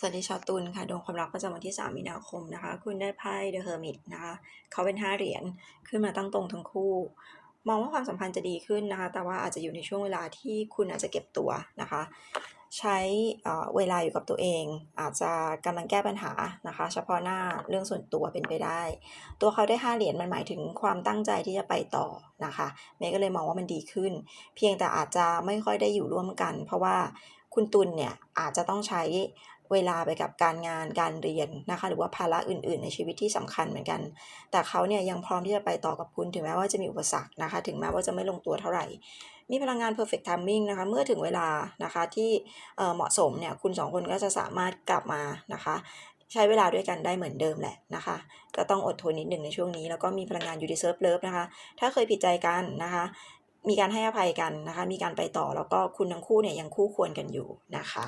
สวัสดีชาวตุลค่ะดวงความรักประจำวันที่ 3 มีนาคมนะคะ คุณได้ไพ่ The Hermit นะคะเขาเป็น 5 เหรียญขึ้นมาตั้งตรงทั้งคู่ มองว่าความสัมพันธ์จะดีขึ้นนะคะ แต่ว่าอาจจะอยู่ในช่วงเวลาที่คุณอาจจะเก็บตัวนะคะ ใช้เวลาอยู่กับตัวเอง อาจจะกำลังแก้ปัญหานะคะ เฉพาะหน้าเรื่องส่วนตัวเป็นไปได้ ตัวเขาได้ 5 เหรียญมันหมายถึงความตั้งใจที่จะไปต่อนะคะเมย์ก็เลยมองว่ามันดีขึ้น เพียงแต่อาจจะไม่ค่อยได้อยู่ร่วมกัน เพราะว่า คุณตุลเนี่ยอาจจะต้องใช้เวลาไปกับการงานการเรียนนะคะ หรือว่าภาระอื่น ๆ ในชีวิตที่สำคัญเหมือนกัน แต่เขาเนี่ยยังพร้อมที่จะไปต่อกับคุณถึงแม้ว่าจะมีอุปสรรคนะคะ ถึงแม้ว่าจะไม่ลงตัวเท่าไหร่ มีพลังงาน perfect timing นะคะ เมื่อถึงเวลานะคะที่เหมาะสมเนี่ยคุณสองคนก็จะสามารถกลับมานะคะใช้เวลาด้วยกันได้เหมือนเดิมแหละนะคะ ก็ต้องอดทนนิดหนึ่งในช่วงนี้ แล้วก็มีพลังงาน you deserve love นะคะ ถ้าเคยผิดใจกันนะคะ มีการให้อภัยกันนะคะ มีการไปต่อแล้วก็คุณทั้งคู่เนี่ยยังคู่ควรกันอยู่นะคะ